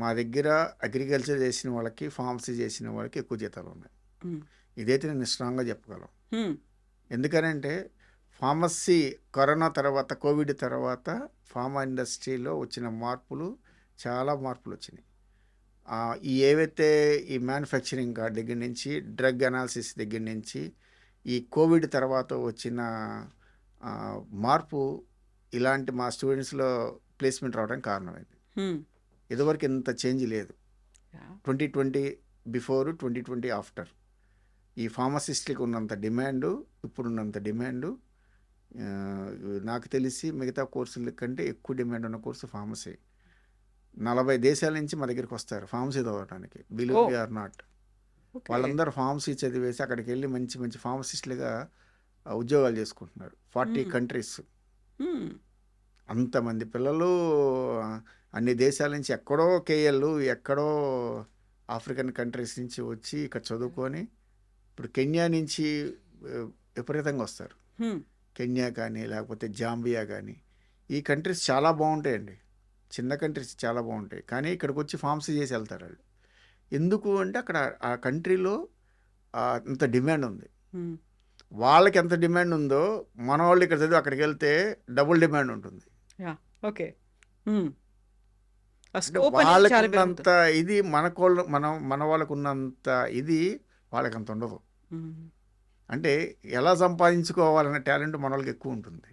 మా దగ్గర అగ్రికల్చర్ చేసిన వాళ్ళకి ఫార్మసీ చేసిన వాళ్ళకి ఎక్కువ జీతాలు ఉన్నాయి. ఇదైతే నేను స్ట్రాంగ్గా చెప్పగలం. ఎందుకనంటే ఫార్మసీ కరోనా తర్వాత కోవిడ్ తర్వాత ఫార్మా ఇండస్ట్రీలో వచ్చిన మార్పులు చాలా మార్పులు వచ్చినాయి ఈ ఏవైతే ఈ మ్యానుఫ్యాక్చరింగ్ దగ్గర నుంచి డ్రగ్ అనాలిసిస్ దగ్గర నుంచి ఈ కోవిడ్ తర్వాత వచ్చిన మార్పు ఇలాంటి మా స్టూడెంట్స్లో ప్లేస్మెంట్ రావడానికి కారణమైంది. ఇదివరకు ఇంత చేంజ్ లేదు. Twenty twenty before twenty twenty after ఈ ఫార్మసిస్ట్కి ఉన్నంత డిమాండు ఇప్పుడున్నంత డిమాండు నాకు తెలిసి మిగతా కోర్సుల కంటే ఎక్కువ డిమాండ్ ఉన్న కోర్సు ఫార్మసీ నలభై దేశాల నుంచి మా దగ్గరికి వస్తారు ఫార్మసీ చదవడానికి బిలీవ్. Or not. వాళ్ళందరూ ఫార్మసీ చదివేసి అక్కడికి వెళ్ళి మంచి మంచి ఫార్మసిస్టులుగా ఉద్యోగాలు చేసుకుంటున్నారు ఫార్టీ. కంట్రీస్. అంతమంది పిల్లలు అన్ని దేశాల నుంచి ఎక్కడో కేఎల్ ఎక్కడో ఆఫ్రికన్ కంట్రీస్ నుంచి వచ్చి ఇక్కడ చదువుకొని ఇప్పుడు కెన్యా నుంచి విపరీతంగా వస్తారు. కెన్యా కానీ లేకపోతే జాంబియా కానీ ఈ కంట్రీస్ చాలా బాగుంటాయండి చిన్న కంట్రీస్ చాలా బాగుంటాయి కానీ ఇక్కడికి వచ్చి ఫార్మసీ చేసి వెళ్తారు వాళ్ళు ఎందుకు అంటే అక్కడ ఆ కంట్రీలో అంత డిమాండ్ ఉంది. వాళ్ళకి ఎంత డిమాండ్ ఉందో మన వాళ్ళు ఇక్కడ చదివి అక్కడికి వెళ్తే డబుల్ డిమాండ్ ఉంటుంది. ఓకే. హ్మ్. ఆ అంటే స్కోప్ అనేది వాళ్ళకి చాలా ఉన్నంత పెరుగుతుంది. ఇది మనకోళ్ళు మనం మన వాళ్ళకు ఉన్నంత ఇది వాళ్ళకి అంత ఉండదు. అంటే ఎలా సంపాదించుకోవాలనే టాలెంట్ మన వాళ్ళకి ఎక్కువ ఉంటుంది